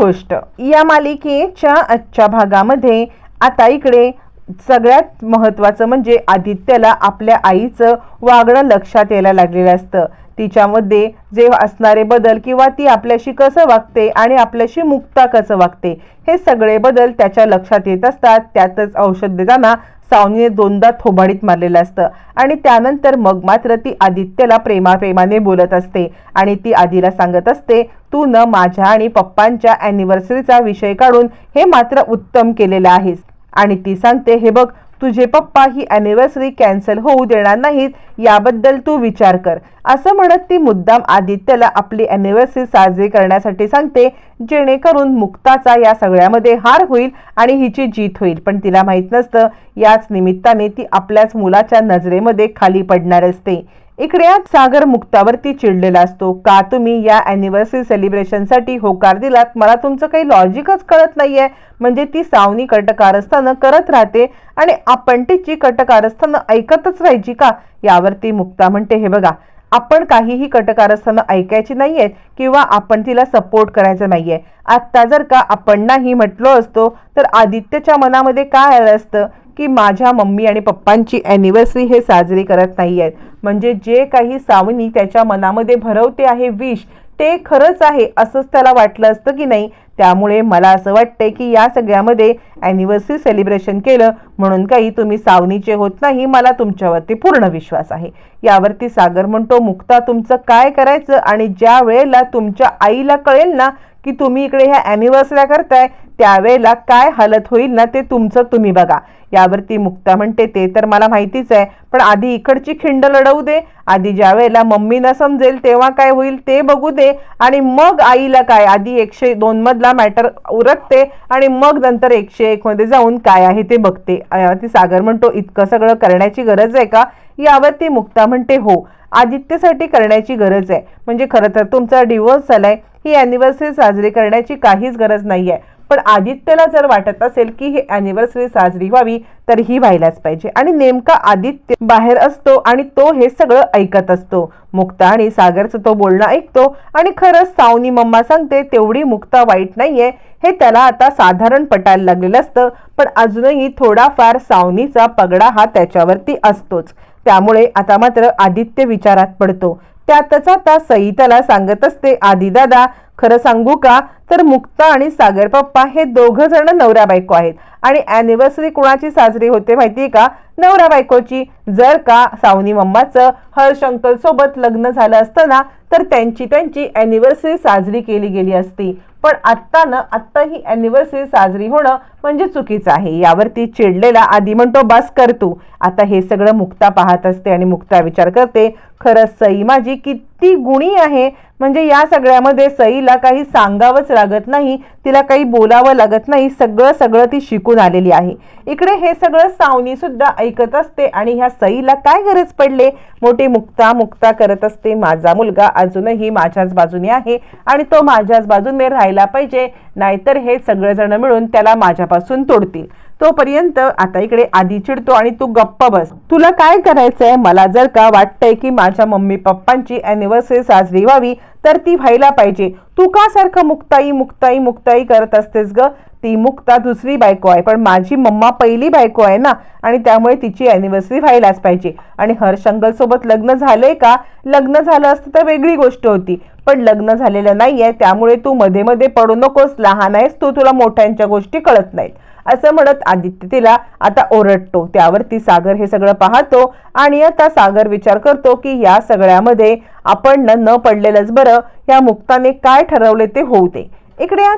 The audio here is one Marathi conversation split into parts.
गोष्ट. या मालिकेच्या आजच्या भागामध्ये आता इकडे सगळ्यात महत्त्वाचं म्हणजे आदित्यला आपल्या आईचं वागणं लक्षात यायला लागलेलं असतं. तिच्यामध्ये जे असणारे बदल किंवा ती आपल्याशी कसं वागते आणि आपल्याशी मुक्ता कसं वागते हे सगळे बदल त्याच्या लक्षात येत असतात. त्यातच औषध देताना सावनीने दोनदा थोबाडीत मारलेलं असतं आणि त्यानंतर मग मात्र ती आदित्यला प्रेमाप्रेमाने बोलत असते आणि ती आधीला सांगत असते तू न माझ्या आणि पप्पांच्या अॅनिव्हर्सरीचा विषय काढून हे मात्र उत्तम केलेलं आहेस. आणि ती सांगते हे बघ तुझे पप्पा ही अॅनिव्हर्सरी कॅन्सल होऊ देणार नाहीत याबद्दल तू विचार कर. असं म्हणत ती मुद्दाम आदित्यला आपली अॅनिव्हर्सरी साजरी करण्यासाठी सांगते जेणेकरून मुक्ताचा या सगळ्यामध्ये हार होईल आणि हिची जीत होईल. पण तिला माहीत नसतं याच निमित्ताने ती आपल्याच मुलाच्या नजरेमध्ये खाली पडणार असते. इकडे आज सागर मुक्तावरती चिडलेला असतो. का तुम्ही या अॅनिव्हर्सरी सेलिब्रेशनसाठी होकार दिलात? मला तुमचं काही लॉजिकच कळत नाहीये. म्हणजे ती सावनी कटकारस्थानं करत राहते आणि आपण तिची कटकारस्थानं ऐकतच राहायची का? यावरती मुक्ता म्हणते हे बघा आपण काहीही कटकारस्थानं ऐकायची नाहीयेत किंवा आपण तिला सपोर्ट करायचं नाहीये. आत्ता जर का आपण नाही म्हटलो असतो तर आदित्यच्या मनामध्ये काय आलं असतं? की माझ्या मम्मी आणि पप्पांची ॲनिव्हर्सरी हे साजरी करत नाही आहेत म्हणजे जे काही सावनी त्याच्या मनामध्ये भरवते आहे विष ते खरंच आहे असंच त्याला वाटलं असतं की नाही? त्यामुळे मला असं वाटतंय की या सगळ्यामध्ये ॲनिव्हर्सरी सेलिब्रेशन केलं म्हणून काही तुम्ही सावनीचे होत नाही मला तुमच्यावरती पूर्ण विश्वास आहे. यावरती सागर म्हणतो मुक्ता तुमचं काय करायचं? आणि ज्या वेळेला तुमच्या आईला कळेल ना की तुम्ही इकडे ह्या अॅनिव्हर्सऱ्या करताय त्यावेळेला काय हालत होईल ना ते तुमचं तुम्ही बघा. यावरती मुक्ता म्हणते ते तर मला माहितीच आहे पण आधी इकडची खिंड लढवू दे. आधी ज्या वेळेला मम्मीना समजेल तेव्हा काय होईल ते बघू दे. आणि मग आईला काय? आधी एकशे दोन मधला मॅटर उरकते आणि मग नंतर एकशे एकमध्ये जाऊन काय आहे ते बघते. यावरती सागर म्हणतो इतकं सगळं करण्याची गरज आहे का? यावरती मुक्ता म्हणते हो आदित्यसाठी करण्याची गरज आहे. म्हणजे खरं तर तुमचा डिवोर्स झालाय ही अॅनिव्हर्सरी साजरी करण्याची काहीच गरज नाहीये. पण आदित्यला जर वाटत असेल की ही अॅनिव्हर्सरी साजरी व्हावी तर ही व्हायलाच पाहिजे. आणि नेमका आदित्य बाहेर असतो आणि तो हे सगळं ऐकत असतो. मुक्ता आणि सागरचं तो बोलणं ऐकतो आणि खरंच सावनी मम्मा सांगते तेवढी मुक्ता वाईट नाहीये. हे त्याला आता साधारण पटायला लागलेलं असतं पण अजूनही थोडाफार सावनीचा पगडा हा त्याच्यावरती असतोच. त्यामुळे आता मात्र आदित्य विचारात पडतो. त्यातच आता सई त्याला सांगत असते आधी दादा खरं सांगू का? तर मुक्ता आणि सागर पप्पा हे दोघं जण नवरा बायको आहेत. आणि अॅनिव्हर्सरी कुणाची साजरी होते माहितीये का? नवरा बायकोची. जर का सावनी मम्माचं हर्ष अंकल सोबत लग्न झालं असतं ना तर त्यांची त्यांची अॅनिव्हर्सरी साजरी केली गेली असती. पण आत्ता ना आत्ता ही अॅनिव्हर्सरी साजरी होणं म्हणजे चुकीचं आहे. यावरती चिडलेला आधी म्हणतो बस कर तू. आता हे सगळं मुक्ता पाहत असते आणि मुक्ता विचार करते खरंच सई माझी किती ती गुणी आहे? म्हणजे या सगळ्यामध्ये सईला काही सांगावंच लागत नाही तिला काही बोलावं लागत नाही सगळं सगळं ती शिकून आलेली आहे. इकडे हे सगळं सावनी सुद्धा ऐकत असते आणि ह्या सईला काय गरज पडले? मोठी मुक्ता मुक्ता करत असते माझा मुलगा अजूनही माझ्याच बाजूने आहे आणि तो माझ्याच बाजूने राहायला पाहिजे नाहीतर हे सगळेजण मिळून त्याला माझ्यापासून तोडतील. तोपर्यंत आता इकडे आधी चिडतो आणि तू गप्प बस. तुला काय करायचंय? मला जर का वाटतंय की माझ्या मम्मी पप्पांची अॅनिव्हर्सरी साजरी व्हावी तर ती व्हायला पाहिजे. तू का सारखं मुक्ताई मुक्ताई मुक्ताई करत असतेस ग? ती मुक्ता दुसरी बायको आहे पण माझी मम्मा पहिली बायको आहे ना? आणि त्यामुळे तिची अॅनिव्हर्सरी व्हायलाच पाहिजे. आणि हर्षंगल सोबत लग्न झालंय का? लग्न झालं असतं तर वेगळी गोष्ट होती. पण लग्न झालेलं नाहीये त्यामुळे तू मध्ये मध्ये पडू नकोस. लहान आहेस तू तुला मोठ्यांच्या गोष्टी कळत नाहीत. असं म्हणत आदित्य तिला आता ओरडतो. त्यावरती सागर हे सगळं पाहतो आणि आता सागर विचार करतो की या सगळ्यामध्ये आपण न पडलेलंच बरं. या मुक्ताने काय ठरवले ते होऊ दे. इकडे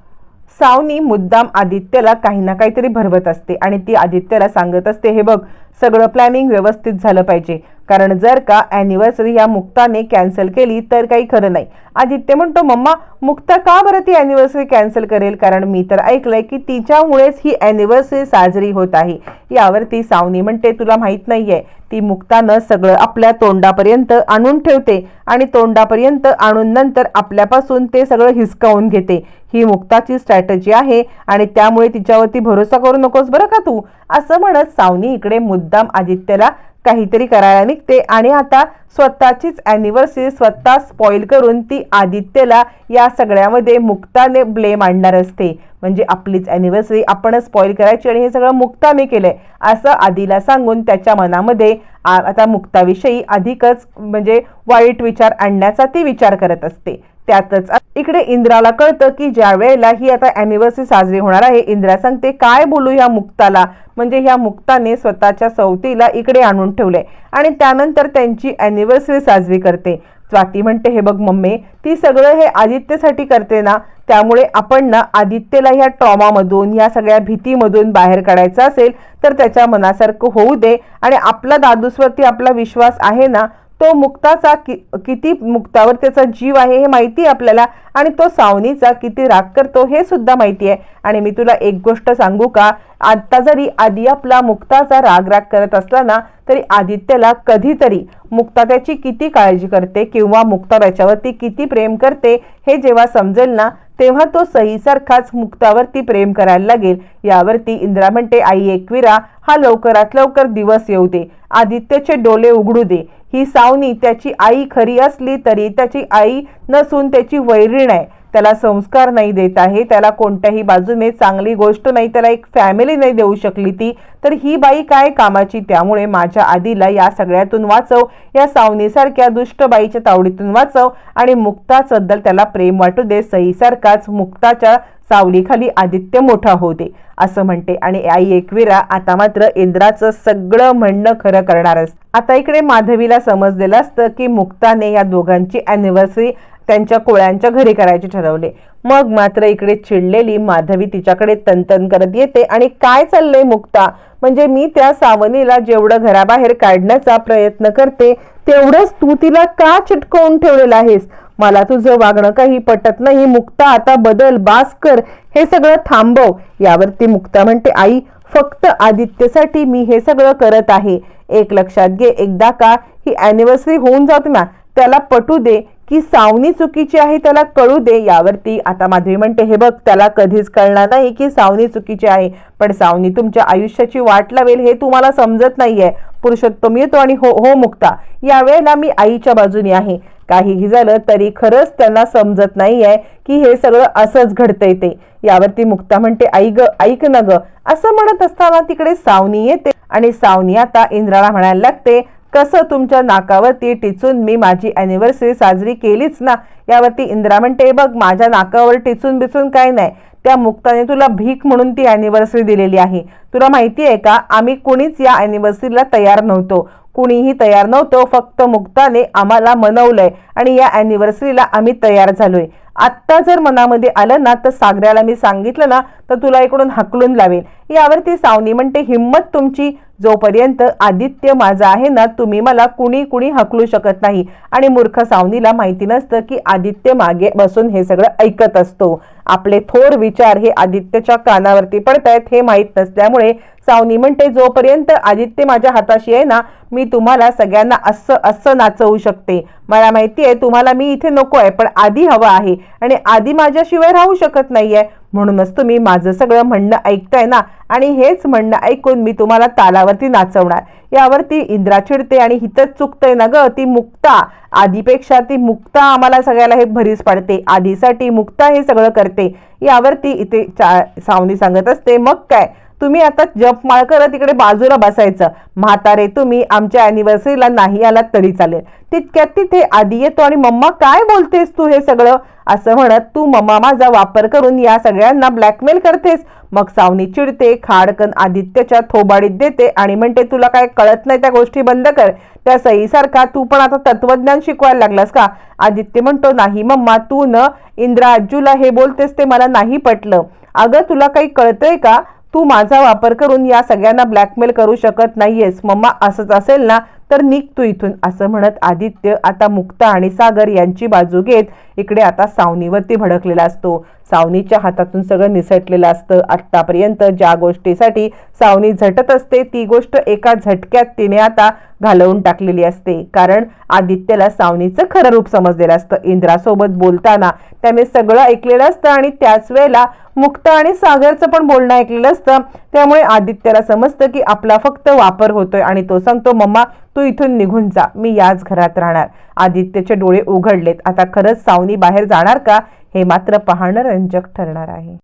सावनी मुद्दाम आदित्यला काही ना काहीतरी भरवत असते आणि ती आदित्यला सांगत असते हे बघ सगळं प्लॅनिंग व्यवस्थित झालं पाहिजे. कारण जर का ॲनिव्हर्सरी या मुक्ताने कॅन्सल केली तर काही खरं नाही. आदित्य म्हणतो मम्मा मुक्ता का बरं ती अॅनिव्हर्सरी कॅन्सल करेल? कारण मी तर ऐकलंय की तिच्यामुळेच ही ॲनिव्हर्सरी साजरी होत आहे. यावरती सावनी म्हणते तुला माहीत नाहीये ती मुक्तानं सगळं आपल्या तोंडापर्यंत आणून ठेवते आणि तोंडापर्यंत आणून नंतर आपल्यापासून ते सगळं हिसकावून घेते. ही मुक्ताची स्ट्रॅटजी आहे आणि त्यामुळे तिच्यावरती भरोसा करू नकोस बरं का तू? असं म्हणत सावनी इकडे मुद्दाम आदित्यला काहीतरी करायला निघते. आणि आता स्वतःचीच अॅनिव्हर्सरी स्वतः स्पॉईल करून ती आदित्यला या सगळ्यामध्ये मुक्ताने ब्लेम आणणार असते. म्हणजे आपलीच अॅनिव्हर्सरी आपणच स्पॉईल करायची आणि हे सगळं मुक्ताने केलं आहे असं आदीला सांगून त्याच्या मनामध्ये आ- आता मुक्ताविषयी अधिकच म्हणजे वाईट विचार आणण्याचा ती विचार करत असते. त्यातच. इकडे इंद्राला कळतं की ज्या वेळेला ही आता अॅनिव्हर्सरी साजरी होणार आहे इंद्रा सांगते काय बोलू ह्या मुक्ताला? म्हणजे ह्या मुक्ताने स्वतःच्या सवतीला इकडे आणून ठेवले आणि त्यानंतर त्यांची अॅनिव्हर्सरी साजरी करते. स्वाती म्हणते हे बघ मम्मी ती सगळं हे आदित्यसाठी करते ना त्यामुळे आपण ना आदित्यला ह्या ट्रॉमामधून या सगळ्या भीतीमधून बाहेर काढायचं असेल तर त्याच्या मनासारखं होऊ दे आणि आपला दादूसवरती आपला विश्वास आहे ना तो मुक्ताचा कि किती मुक्तावर त्याचा जीव आहे हे माहिती आहे आपल्याला आणि तो सावनीचा किती राग करतो हे सुद्धा माहिती आहे. आणि मी तुला एक गोष्ट सांगू का? आत्ता जरी आधी आपला मुक्ताचा राग राग करत असला ना तरी आदित्यला कधीतरी मुक्ता त्याची किती काळजी करते किंवा मुक्ता त्याच्यावरती किती प्रेम करते हे जेव्हा समजेल ना तेव्हा तो सहीसारखाच मुक्तावरती प्रेम करायला लागेल. यावरती इंद्रा म्हणते आई एकविरा हा लवकरात लवकर दिवस येऊ दे. आदित्यचे डोले उघडू दे. ही सावनी त्याची आई खरी असली तरी त्याची आई नसून त्याची वैरीण आहे. त्याला संस्कार नाही देत आहे. त्याला कोणत्याही बाजूने चांगली गोष्ट नाही त्याला एक फॅमिली नाही देऊ शकली ती. तर ही बाई काय कामाची? त्यामुळे माझ्या आधीला या सगळ्यातून वाचव. या सावनीसारख्या दुष्ट बाईच्या तावडीतून वाचव. आणि मुक्ताबद्दल त्याला प्रेम वाटू दे. सईसारखाच मुक्ताच्या सावलीखाली आदित्य मोठा होते दे असं म्हणते. आणि आई एकविरा आता मात्र इंद्राचं सगळं म्हणणं खरं करणारच. आता इकडे माधवीला समजलेलं असतं की मुक्ताने या दोघांची अॅनिव्हर्सरी त्यांच्या कोळ्यांच्या घरी करायचे ठरवले. मग मात्र इकडे चिडलेली माधवी तिच्याकडे तनतन करत येते. आणि काय चाललंय मुक्ता? म्हणजे मी त्या सावनीला जेवढं घराबाहेर काढण्याचा प्रयत्न करते तेवढंच तू तिला का चिटकवून ठेवलेलं आहेस? मला तुझं वागणं काही पटत नाही. मुक्ता आता बदल बास कर हे सगळं थांबव. यावरती मुक्ता म्हणते आई फक्त आदित्यसाठी मी हे सगळं करत आहे. एक लक्षात घे एकदा का ही अॅनिव्हर्सरी होऊन जात ना त्याला पटू दे की सावनी चुकीची आहे त्याला कळू दे. यावरती आता माधवी म्हणते हे बघ त्याला कधीच कळणार नाही की सावनी चुकीची आहे. पण सावनी तुमच्या आयुष्याची वाट लावेल हे तुम्हाला समजत नाहीये. पुरुषोत्तम येतो आणि हो हो मुक्ता. यावेळेला मी आईच्या बाजूने आहे. काहीही झालं तरी खरंच त्यांना समजत नाहीये की हे सगळं असंच घडतंय ते. यावरती मुक्ता म्हणते आई ग ऐक ना ग. असं म्हणत असताना तिकडे सावनी येते आणि सावनी आता इंद्राला म्हणायला लागते कसं तुमच्या नाकावरती टिचून मी माझी अॅनिव्हर्सरी साजरी केलीच ना? यावरती इंद्रा म्हणते बघ माझ्या नाकावर टिचून बिचून काय नाही. त्या मुक्ताने तुला भीक म्हणून ती अॅनिव्हर्सरी दिलेली आहे. तुला माहिती आहे का आम्ही कुणीच या अॅनिव्हर्सरीला तयार नव्हतो. कुणीही तयार नव्हतो फक्त मुक्ताने आम्हाला मनवलंय आणि या अॅनिव्हर्सरीला आम्ही तयार झालोय. आत्ता जर मनामध्ये आलं ना तर सागऱ्याला मी सांगितलं ना तर तुला इकडून हकलून लावेल यावरती सावनी म्हणते हिंमत तुमची जोपर्यंत आदित्य माझा आहे ना तुम्ही मला कुणी कुणी हकलू शकत नाही. आणि मूर्ख सावनीला माहिती नसतं की आदित्य मागे बसून हे सगळं ऐकत असतो. आपले थोर विचार हे आदित्यच्या कानावरती पडत आहेत हे माहीत नसल्यामुळे सावनी म्हणते जोपर्यंत आदित्य माझ्या हाताशी आहे ना मी तुम्हाला सगळ्यांना असं असं नाचवू शकते. मला माहिती आहे तुम्हाला मी इथे नको आहे पण आधी हवं आहे. आणि आधी माझ्याशिवाय राहू शकत नाही आहे म्हणूनच तुम्ही माझं सगळं म्हणणं ऐकताय ना आणि हेच म्हणणं ऐकून मी तुम्हाला तालावरती नाचवणार. यावरती इंद्रा चिडते आणि हितच चुकतंय ना ग ती मुक्ता. आधीपेक्षा ती मुक्ता आम्हाला सगळ्याला हे भरीस पाडते. आधीसाठी मुक्ता हे सगळं करते. यावरती इथे चा सावनी सांगत असते मग काय? तुम्ही आता जपमाळ करत इकडे बाजूला बसायचं. म्हातारे तुम्ही आमच्या अॅनिव्हर्सरीला नाही आलात तरी चालेल. तितक्यात तिथे आधी येतो आणि मम्मा काय बोलतेस तू हे सगळं? असं म्हणत तू मम्मा माझा वापर करून या सगळ्यांना ब्लॅकमेल करतेस. मग सावनी चिडते खाडकन आदित्यच्या थोबाडीत देते आणि म्हणते तुला काय कळत नाही त्या गोष्टी बंद कर. त्या सईसारखा तू पण आता तत्वज्ञान शिकवायला लागलास का? आदित्य म्हणतो नाही मम्मा तू न इंद्रा अज्जूला हे बोलतेस ते मला नाही पटलं. अगं तुला काही कळतंय का? तू माझा वापर करून या सगळ्यांना ब्लॅकमेल करू शकत नाहीयेस. मम्मा असंच असेल ना? तर निघ तू इथून असं म्हणत आदित्य आता मुक्ता आणि सागर यांची बाजू घेत इकडे आता सावनीवरती भडकलेला असतो. सावनीच्या हातातून सगळं निसटलेलं असतं. आत्तापर्यंत ज्या गोष्टीसाठी सावनी झटत असते ती गोष्ट एका झटक्यात तिने आता घालवून टाकलेली असते. कारण आदित्यला सावनीचं खरं रूप समजलेलं असतं. इंद्रासोबत बोलताना त्याने सगळं ऐकलेलं असतं आणि त्याच वेळेला मुक्त आणि सागरचं पण बोलणं ऐकलेलं असतं. त्यामुळे आदित्यला समजतं की आपला फक्त वापर होतोय आणि तो सांगतो मम्मा तू इथून निघून जा. मी याच घरात राहणार. आदित्यचे डोळे उघडलेत. आता खरंच सावनी बाहेर जाणार का? हे मात्र पाहणं रंजक ठरणार आहे.